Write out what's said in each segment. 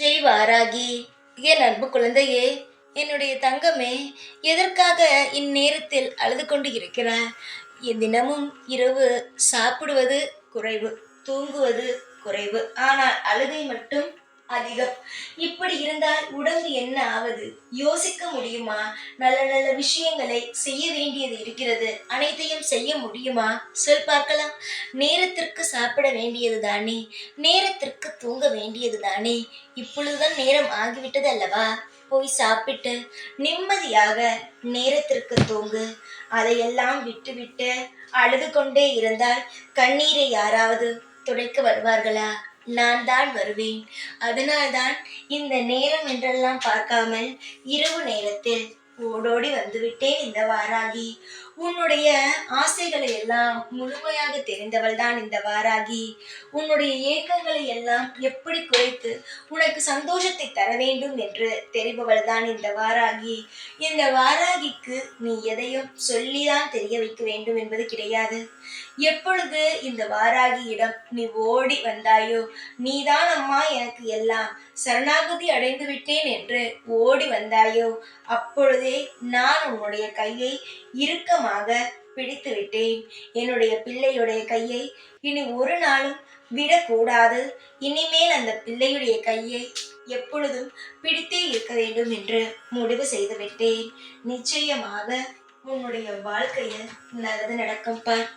ஜெய் வாராகி என் அன்பு குழந்தையே என்னுடைய தங்கமே எதற்காக இந்நேரத்தில் அழுது கொண்டு இருக்கிறார் என் தினமும் இரவு சாப்பிடுவது குறைவு தூங்குவது குறைவு. ஆனால் அழுகை மட்டும் அதிகம். இப்படி இருந்தால் உடம்பு என்ன ஆவது? யோசிக்க முடியுமா? நல்ல நல்ல விஷயங்களை செய்ய வேண்டியது இருக்கிறது. அனைத்தையும் செய்ய முடியுமா? சொல் பார்க்கலாம். நேரத்திற்கு சாப்பிட வேண்டியது தானே? நேரத்திற்கு தூங்க வேண்டியது தானே? இப்பொழுதுதான் நேரம் ஆகிவிட்டது அல்லவா? போய் சாப்பிட்டு நிம்மதியாக நேரத்திற்கு தூங்கு. அதையெல்லாம் விட்டுவிட்டு அழுது கொண்டே இருந்தால் கண்ணீரை யாராவது துடைக்க வருவார்களா? நான் தான் வருவேன். அதனால்தான் இந்த நேரம் என்றெல்லாம் பார்க்காமல் இரவு நேரத்தில் ஓடோடி வந்துவிட்டேன் இந்த வாராகி. உன்னுடைய ஆசைகளை எல்லாம் முழுமையாக தெரிந்தவள் தான் இந்த வாராகி. உன்னுடைய ஏக்கங்களை எல்லாம் எப்படி குறைத்து உனக்கு சந்தோஷத்தை தர வேண்டும் என்று தெரிபவள் தான் இந்த வாராகி. இந்த வாராகிக்கு நீ எதையும் சொல்லிதான் தெரிய வைக்க வேண்டும் என்பது கிடையாது. எப்பொழுது இந்த வாராகியிடம் நீ ஓடி வந்தாயோ நீதான் அம்மா எனக்கு எல்லாம் சரணாகதி அடைந்து விட்டேன் என்று ஓடி வந்தாயோ அப்பொழுதே நான் உன்னுடைய கையை இறுக்கமாக பிடித்து விட்டேன். என்னுடைய பிள்ளையுடைய கையை இனி ஒரு நாளும் விடக்கூடாது. இனிமேல் அந்த பிள்ளையுடைய கையை எப்பொழுதும் பிடித்தே இருக்க வேண்டும் என்று முடிவு செய்து விட்டேன். நிச்சயமாக உன்னுடைய வாழ்க்கையில் நல்லது நடக்கும் பார்.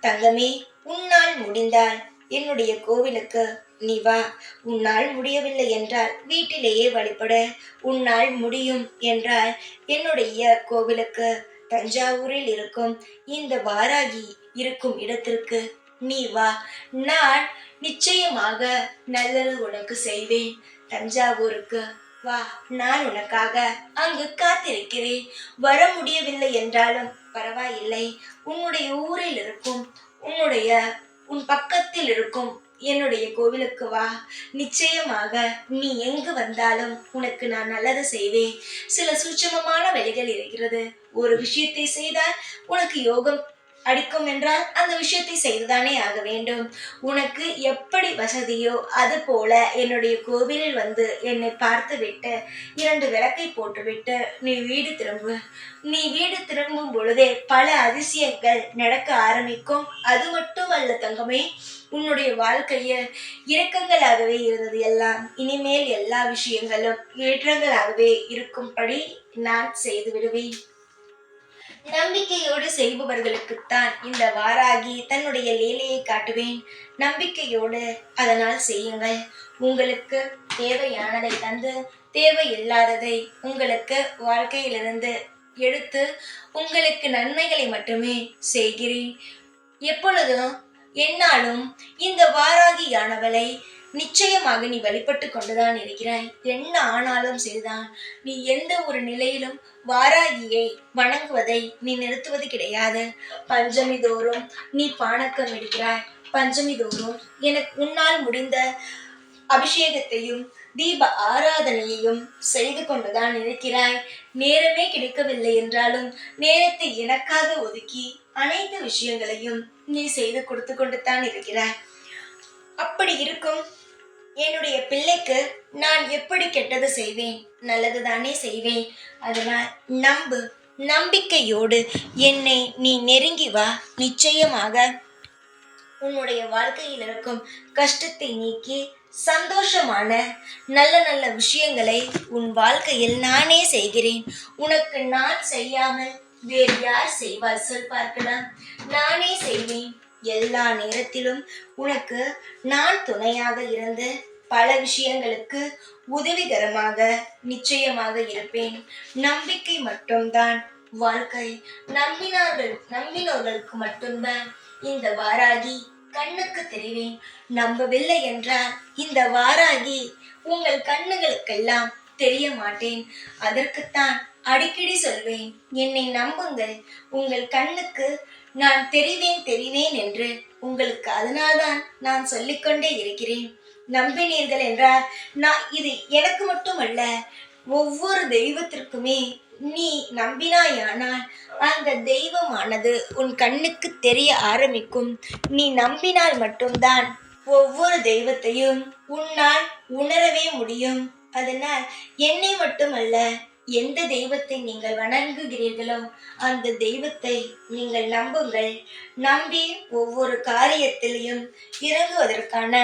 தங்கமே உன்னால் முடிந்தால் என்னுடைய கோவிலுக்கு நீ வா. உன்னால் முடியவில்லை என்றால் வீட்டிலேயே வழிபட. உன்னால் முடியும் என்றால் என்னுடைய கோவிலுக்கு தஞ்சாவூரில் இருக்கும் இந்த வாராகி இருக்கும் இடத்திற்கு நீ வா. நான் நிச்சயமாக நல்லது உனக்கு செய்வேன். தஞ்சாவூருக்கு வா. நான் உனக்காக அங்கு காத்திருக்கிறேன். வர முடியவில்லை என்றாலும் பரவாயில்லை. உன்னுடைய ஊரில் இருக்கும் உன்னுடைய உன் பக்கத்தில் இருக்கும் என்னுடைய கோவிலுக்கு வா. நிச்சயமாக நீ எங்கு வந்தாலும் உனக்கு நான் நல்லது செய்வேன். சில சூட்சமமான வழிகள் இருக்கிறது. ஒரு விஷயத்தை செய்தால் உனக்கு யோகம் அடிக்கும் என்றால் அந்த விஷயத்தை செய்துதானே ஆக வேண்டும். உனக்கு எப்படி வசதியோ அது போல என்னுடைய கோவிலில் வந்து என்னை பார்த்து விட்டு இரண்டு விளக்கை போட்டுவிட்டு நீ வீடு திரும்பு. நீ வீடு திரும்பும் பொழுதே பல அதிசயங்கள் நடக்க ஆரம்பிக்கும். அது மட்டும் அல்ல தங்கமே உன்னுடைய வாழ்க்கையில் இரக்கங்களாகவே இருந்தது எல்லாம். இனிமேல் எல்லா விஷயங்களும் ஏற்றங்களாகவே இருக்கும்படி நான் செய்து விடுவேன். நம்பிக்கையோடு செய்பவர்களுக்குத்தான் இந்த வாராகி தன்னுடைய லீலையை காட்டுவேன். நம்பிக்கையோடு அதனால் செய்யுங்கள். உங்களுக்கு தேவையானதை தந்து தேவையில்லாததை உங்களுக்கு வாழ்க்கையிலிருந்து எடுத்து உங்களுக்கு நன்மைகளை மட்டுமே செய்கிறேன். எப்பொழுதும் என்னாலும் இந்த வாராகியானவளை நிச்சயமாக நீ வழிபட்டு கொண்டுதான் இருக்கிறாய். என்ன ஆனாலும் சரிதான். நீ எந்த ஒரு நிலையிலும் வாராகியை வணங்குவதை நீ நிறுத்துவது கிடையாது. பஞ்சமி தோறும் நீ பாணக்கம் எடுக்கிறாய். பஞ்சமி தோறும் எனக்கு உன்னால் முடிந்த அபிஷேகத்தையும் தீப ஆராதனையையும் செய்து கொண்டுதான் இருக்கிறாய். நேரமே கிடைக்கவில்லை என்றாலும் நேரத்தை எனக்காக ஒதுக்கி அனைத்து விஷயங்களையும் நீ செய்து கொடுத்து கொண்டு தான் இருக்கிறாய். அப்படி இருக்கும் என்னுடைய பிள்ளைக்கு நான் எப்படி கெட்டது செய்வேன்? நல்லது தானே செய்வேன். அதனால் நம்பு நம்பிக்கையோடு என்னை நீ நெருங்கி வா. நிச்சயமாக உன்னுடைய வாழ்க்கையில் இருக்கும் கஷ்டத்தை நீக்கி சந்தோஷமான நல்ல நல்ல விஷயங்களை உன் வாழ்க்கையில் நானே செய்கிறேன். உனக்கு நான் செய்யாமல் வேறு யார் செய்வார் சொல் பார்க்கலாம். நானே செய்வேன். எல்லா நேரத்திலும் உனக்கு நான் துணையாக இருந்து பல விஷயங்களுக்கு உதவிகரமாக நிச்சயமாக இருப்பேன். நம்பிக்கை மட்டும்தான் வாழ்க்கை. நம்பினார்கள் நம்பினோர்களுக்கு மட்டும்தான் இந்த வாராகி கண்ணுக்கு தெரிவேன். நம்பவில்லை என்றால் இந்த வாராகி உங்கள் கண்ணுகளுக்கெல்லாம் தெரிய மாட்டேன். அதற்குத்தான் அடிக்கடி சொல்வேன் என்னை நம்புங்கள் உங்கள் கண்ணுக்கு நான் தெரிவேன் தெரிவேன் என்று உங்களுக்கு அதனால்தான் நான் சொல்லிக்கொண்டே இருக்கிறேன். நம்பினீர்கள் என்றால் நான் இது எனக்கு மட்டுமல்ல ஒவ்வொரு தெய்வத்திற்குமே நீ நம்பினாயானால் அந்த தெய்வமானது உன் கண்ணுக்கு தெரிய ஆரம்பிக்கும். நீ நம்பினால் மட்டும்தான் ஒவ்வொரு தெய்வத்தையும் உன்னால் உணரவே முடியும். அதனால் என்னை மட்டுமல்ல எந்த தெய்வத்தை நீங்கள் வணங்குகிறீர்களோ அந்த தெய்வத்தை நீங்கள் நம்புங்கள். நம்பி ஒவ்வொரு காரியத்திலையும் இறங்குவதற்கான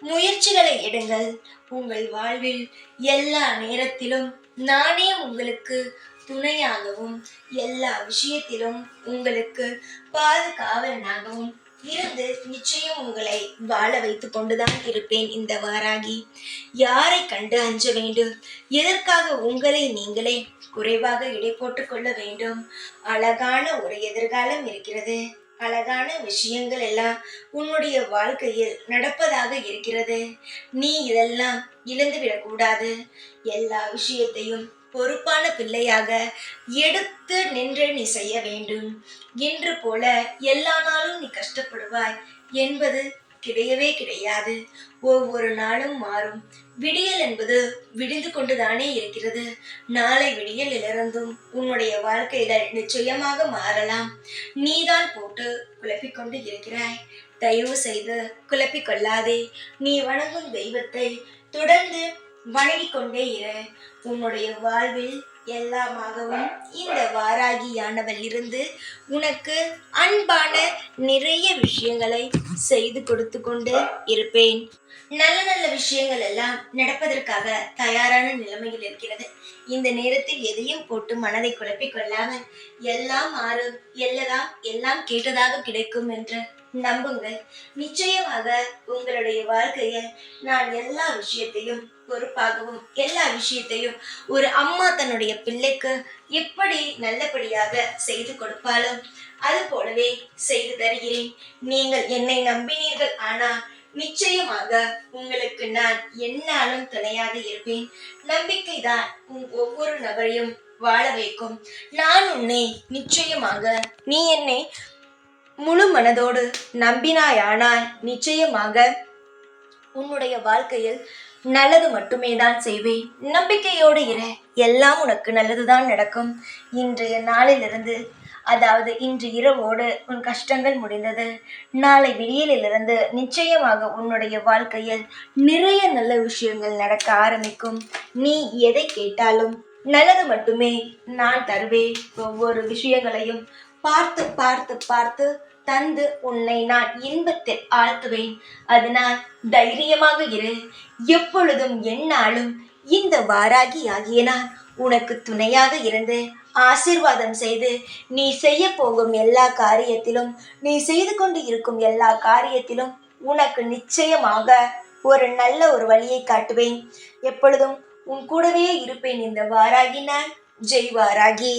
முயற்சிகளை எடுங்கள். உங்கள் வாழ்வில் எல்லா நேரத்திலும் நானே உங்களுக்கு துணையாகவும் எல்லா விஷயத்திலும் உங்களுக்கு பாதுகாவலனாகவும் இருந்து நிச்சயம் உங்களை வாழ வைத்து கொண்டுதான் இருப்பேன் இந்த வாராகி. யாரை கண்டு அஞ்ச வேண்டும்? எதற்காக உங்களை நீங்களே குறைவாக இடை போட்டுக் கொள்ள வேண்டும்? அழகான ஒரு எதிர்காலம் இருக்கிறது. அழகான விஷயங்கள் எல்லாம் உன்னுடைய வாழ்க்கையில் நடப்பதாக இருக்கிறது. நீ இதெல்லாம் இழந்து விடக்கூடாது. எல்லா விஷயத்தையும் பொறுப்பான பிள்ளையாக எடுத்து நின்று நீ செய்ய வேண்டும். என்று போல எல்லா நாளும் நீ கஷ்டப்படுவாய் என்பது கிடையவே கிடையாது. ஒவ்வொரு நாளும் மாறும். விடியல் என்பது விடிந்து கொண்டுதானே இருக்கிறது. நாளை விடியலிலிருந்தும் உன்னுடைய வாழ்க்கைகள் நிச்சயமாக மாறலாம். நீதான் போட்டு குழப்பிக்கொண்டு இருக்கிறாய். தயவு செய்து குழப்பிக் கொள்ளாதே நீ வணங்கும் தெய்வத்தை தொடர்ந்து வணங்கிக் கொண்டே இரு. உன்னுடைய வாழ்வில் எல்லாமாகவும் இந்த வாராகியானவள் இருந்து உனக்கு அன்பான நிறைய விஷயங்களை செய்து கொடுத்து கொண்டு இருப்பேன். நல்ல நல்ல விஷயங்கள் எல்லாம் நடப்பதற்காக தயாரான நிலைமையில் இருக்கிறது. இந்த நேரத்தில் எதையும் போட்டு மனதை குழப்பிக் கொள்ளாமல் எல்லாம் மாறும் எல்லாம் எல்லாம் கேட்டதாக கிடைக்கும் என்று நம்புங்கள். நிச்சயமாக உங்களுடைய வாழ்க்கையில் நான் எல்லா விஷயத்தையும் பொறுப்பாகவும் எல்லா விஷயத்தையும் ஒரு அம்மா தன்னுடைய பிள்ளைக்கு எப்படி நல்லபடியாக செய்து கொடுப்பாளோ அது போலவே செய்து தருகிறேன். நீங்கள் என்னை நம்பினீர்கள் ஆனால் நிச்சயமாக உங்களுக்கு நான் என்னாலும் துணையாக இருப்பேன். நம்பிக்கைதான் உன் ஒவ்வொரு நபரையும் வாழ வைக்கும். நான் உன்னை நிச்சயமாக நீ என்னை முழு மனதோடு நம்பினாயானால் நிச்சயமாக உன்னுடைய வாழ்க்கையில் நல்லது மட்டுமே தான் செய்வேன் நம்பிக்கையோடு இரு. எல்லாம் உனக்கு நல்லதுதான் நடக்கும். இன்றைய நாளிலிருந்து அதாவது இன்று இரவோடு உன் கஷ்டங்கள் முடிந்தது. நாளை விடியலிலிருந்து நிச்சயமாக உன்னுடைய வாழ்க்கையில் நிறைய நல்ல விஷயங்கள் நடக்க ஆரம்பிக்கும். நீ எதை கேட்டாலும் நல்லது மட்டுமே நான் தருவேன் ஒவ்வொரு விஷயங்களையும் பார்த்து பார்த்து பார்த்து தந்து உன்னை நான் இன்பத்தில் ஆழ்த்துவேன். அதனால் தைரியமாக இரு. எப்பொழுதும் என்னாலும் இந்த வாராகி ஆகிய நான் உனக்கு துணையாக இருந்து ஆசீர்வாதம் செய்து நீ செய்ய போகும் எல்லா காரியத்திலும் நீ செய்து கொண்டு இருக்கும் எல்லா காரியத்திலும் உனக்கு நிச்சயமாக ஒரு நல்ல ஒரு வழியை காட்டுவேன். எப்பொழுதும் உன் கூடவே இருப்பேன் இந்த வாராகி நான் ஜெய் வாராகி.